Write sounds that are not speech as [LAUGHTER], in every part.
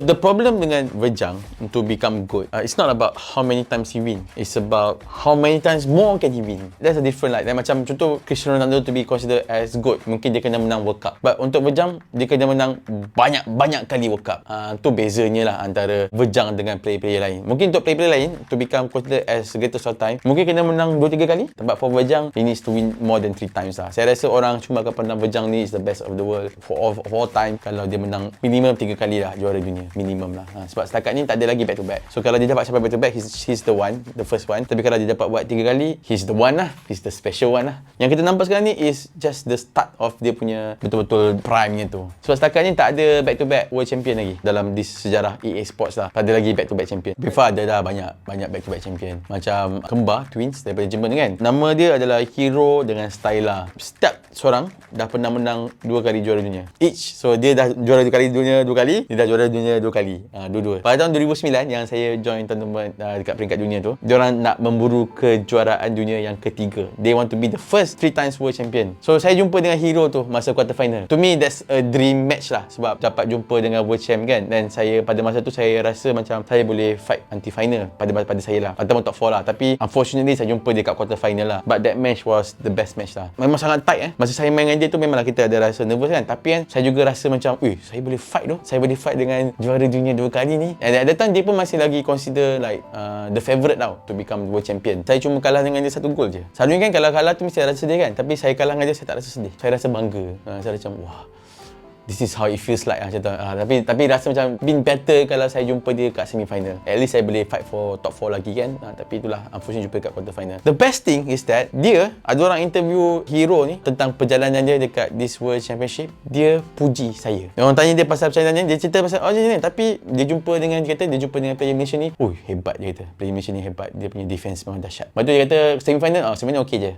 The problem dengan Vejang to become good, uh, it's not about how many times he win. It's about how many times more can he win. That's a different like. Dan macam contoh Cristiano Ronaldo to be considered as good, mungkin dia kena menang World Cup. But untuk Vejang, dia kena menang banyak-banyak kali World Cup. Uh, tu bezanya lah antara Vejang dengan player-player lain. Mungkin untuk player-player lain to become considered as greatest of time, mungkin kena menang 2-3 kali. But for Vejang, he needs to win more than 3 times lah. Saya rasa orang cuma akan pandang Vejang ni is the best of the world for all, for all time kalau dia menang minimum 3 kali lah juara dunia minimum lah. Ha, sebab setakat ni tak ada lagi back to back. So kalau dia dapat sampai back to back he's, he's the one the first one. Tapi kalau dia dapat buat tiga kali he's the one lah. He's the special one lah. Yang kita nampak sekarang ni is just the start of dia punya betul-betul prime tu. Sebab setakat ni tak ada back to back world champion lagi dalam di sejarah EA Sports lah. Tak ada lagi back to back champion. FIFA ada dah banyak banyak back to back champion. Macam kembar twins daripada Jerman kan. Nama dia adalah Hero dengan Styla setiap seorang dah pernah menang dua kali juara dunia. Each. So dia dah juara dua kali dunia dua kali dia dah juara dunia dua kali. Uh, dua-dua. Pada tahun 2009 yang saya join tournament uh, dekat peringkat dunia tu dia orang nak memburu kejuaraan dunia yang ketiga. They want to be the first three times world champion. So saya jumpa dengan hero tu masa quarter final to me that's a dream match lah sebab dapat jumpa dengan world champ kan. Dan saya pada masa tu saya rasa macam saya boleh fight anti final pada pada saya lah. Ataupun top 4 lah. Tapi unfortunately saya jumpa dia kat quarter final lah. But that match was the best match lah. Memang sangat tight eh. Masa saya main dengan dia tu memanglah kita ada rasa nervous kan. Tapi kan saya juga rasa macam weh saya boleh fight tu. Saya boleh fight dengan dunia dua kali ni. At that time dia pun masih lagi consider like uh, the favourite tau to become world champion. Saya cuma kalah dengan dia satu gol je. Selalunya kan kalau kalah tu mesti rasa sedih kan. Tapi saya kalah dengan dia saya tak rasa sedih. Saya rasa bangga. Uh, saya macam wah this is how it feels like macam tu. Uh, tapi tapi rasa macam been better kalau saya jumpa dia kat semi final. At least saya boleh fight for top 4 lagi kan. Uh, tapi itulah unfortunately jumpa kat quarter final. The best thing is that dia ada orang interview hero ni tentang perjalanan dia dekat this world championship. Dia puji saya. Orang tanya dia pasal perjalanan dia, dia cerita pasal oh ni tapi dia jumpa dengan dia kata dia jumpa dengan player Malaysia ni. Oh hebat dia kata. Player Malaysia ni hebat. Dia punya defense memang dahsyat. Lepas tu dia kata semi final oh final okey je.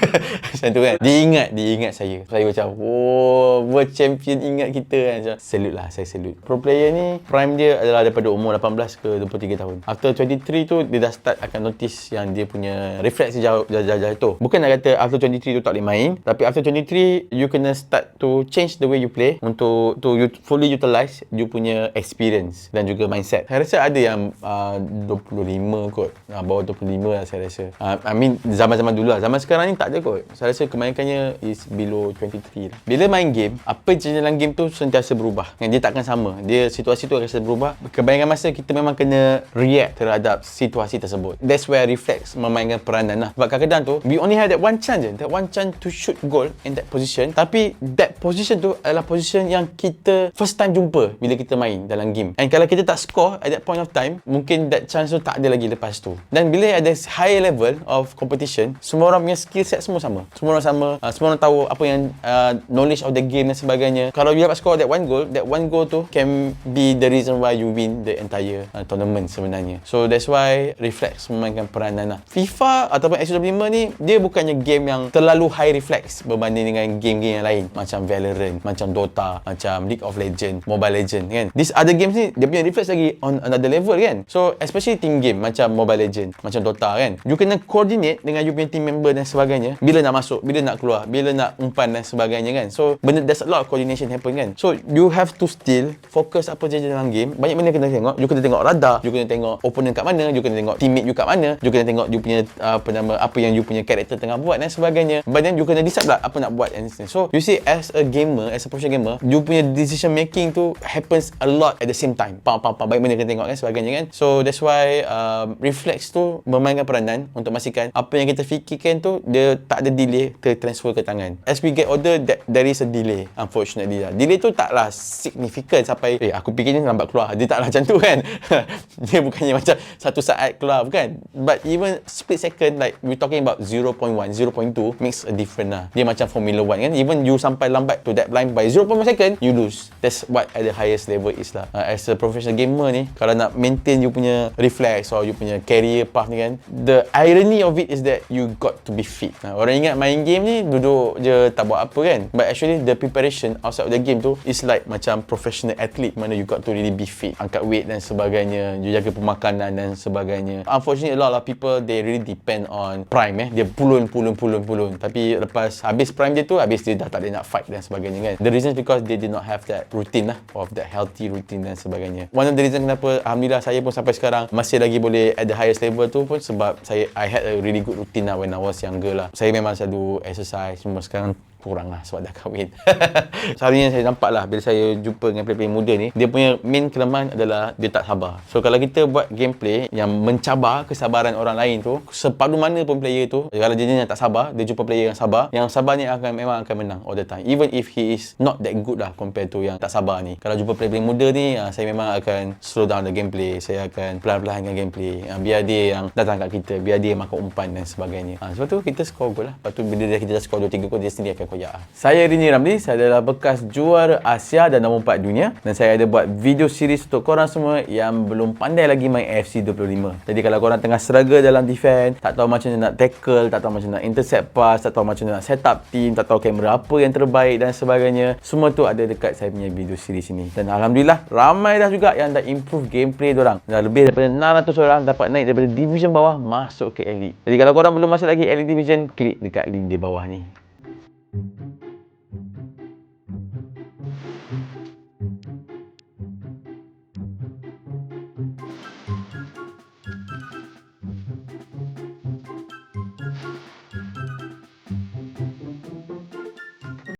[LAUGHS] macam tu kan. Dia ingat, dia ingat saya. Saya macam oh world champion ingat kita kan macam salute lah saya salute. Pro player ni prime dia adalah daripada umur 18 ke 23 tahun. After 23 tu dia dah start akan notice yang dia punya reflex jauh jauh jauh, jauh tu bukan nak kata after 23 tu tak boleh main tapi after 23 you kena start to change the way you play untuk to you fully utilize you punya experience dan juga mindset. Saya rasa ada yang uh, 25 kot. Uh, bawah 25 lah saya rasa. Uh, I mean zaman-zaman dulu lah. Zaman sekarang ni tak ada kot. Saya rasa kebanyakannya is below 23 lah. Bila main game apa je dalam game tu sentiasa berubah. Yang dia takkan sama. Dia situasi tu akan berubah. Kebanyakan masa kita memang kena react terhadap situasi tersebut. That's where reflex memainkan peranan lah. Sebab kadang-kadang tu we only have that one chance je. That one chance to shoot goal in that position. Tapi that position tu adalah position yang kita first time jumpa bila kita main dalam game. And kalau kita tak score at that point of time mungkin that chance tu tak ada lagi lepas tu. Dan bila ada higher level of competition semua orang punya skill set semua sama. Semua orang sama uh, semua orang tahu apa yang uh, knowledge of the game dan sebagainya. Kalau you dapat score that one goal that one goal tu can be the reason why you win the entire uh, tournament sebenarnya. So that's why reflex memainkan peranan lah. FIFA ataupun X25 ni dia bukannya game yang terlalu high reflex berbanding dengan game-game yang lain. Macam Valorant macam Dota macam League of Legends Mobile Legends kan? These other games ni dia punya reflex lagi on another level kan? So especially team game macam Mobile Legends macam Dota kan? You kena coordinate dengan you punya team member dan sebagainya bila nak masuk bila nak keluar bila nak umpan dan sebagainya kan? So benda there's a lot of coordination happen kan So you have to still fokus apa je dalam game. Banyak benda kena tengok. You kena tengok radar, you kena tengok opponent kat mana, you kena tengok teammate you kat mana, you kena tengok you punya uh, apa nama apa yang you punya karakter tengah buat dan sebagainya. But then you kena decide lah apa nak buat and So you see as a gamer, as a professional gamer, you punya decision making tu happens a lot at the same time. Pam pam pam banyak benda kena tengok kan sebagainya kan. So that's why um, reflex tu memainkan peranan untuk memastikan apa yang kita fikirkan tu dia tak ada delay tertransfer ke tangan. As we get older, that, there is a delay unfortunately lah. Delay tu taklah signifikan sampai eh aku fikir ni lambat keluar. Dia taklah macam tu kan? [LAUGHS] Dia bukannya macam satu saat keluar bukan? But even split second like we talking about 0.1 0.2 makes a difference lah. Dia macam Formula 1 kan? Even you sampai lambat to that line by 0.1 second you lose. That's what at the highest level is lah. Uh, as a professional gamer ni kalau nak maintain you punya reflex or you punya career path ni kan? The irony of it is that you got to be fit. Uh, orang ingat main game ni duduk je tak buat apa kan? But actually the preparation outside of the the game tu is like macam professional athlete mana you got to really be fit angkat weight dan sebagainya you jaga pemakanan dan sebagainya. Unfortunately a lot of people they really depend on prime eh. Dia pulun pulun pulun pulun. Tapi lepas habis prime dia tu habis dia dah tak ada nak fight dan sebagainya kan. The reason is because they did not have that routine lah of that healthy routine dan sebagainya. One of the reason kenapa Alhamdulillah saya pun sampai sekarang masih lagi boleh at the highest level tu pun sebab saya I had a really good routine lah when I was younger lah. Saya memang selalu exercise semua sekarang kurang lah sebab dah kahwin. [LAUGHS] Selalunya saya nampak lah bila saya jumpa dengan player-player muda ni, dia punya main kelemahan adalah dia tak sabar. So kalau kita buat gameplay yang mencabar kesabaran orang lain tu, sepadu mana pun player tu, kalau dia yang tak sabar, dia jumpa player yang sabar, yang sabar ni akan memang akan menang all the time. Even if he is not that good lah compared to yang tak sabar ni. Kalau jumpa player-player muda ni, ah, saya memang akan slow down the gameplay. Saya akan pelan-pelan dengan gameplay. Ah, biar dia yang datang kat kita, biar dia makan umpan dan sebagainya. Ah, sebab tu kita score gol lah. Lepas tu bila kita dah score 2-3 gol, dia sendiri akan koyak. Saya Rini Ramli, saya adalah bekas juara Asia dan nombor 4 dunia dan saya ada buat video series untuk korang semua yang belum pandai lagi main AFC 25. Jadi kalau korang tengah struggle dalam defense, tak tahu macam mana nak tackle, tak tahu macam mana nak intercept pass, tak tahu macam mana nak set up team, tak tahu kamera apa yang terbaik dan sebagainya, semua tu ada dekat saya punya video series ini. Dan alhamdulillah ramai dah juga yang dah improve gameplay orang. Dah lebih daripada 600 orang dapat naik daripada division bawah masuk ke elite. Jadi kalau korang belum masuk lagi elite division, klik dekat link di bawah ni.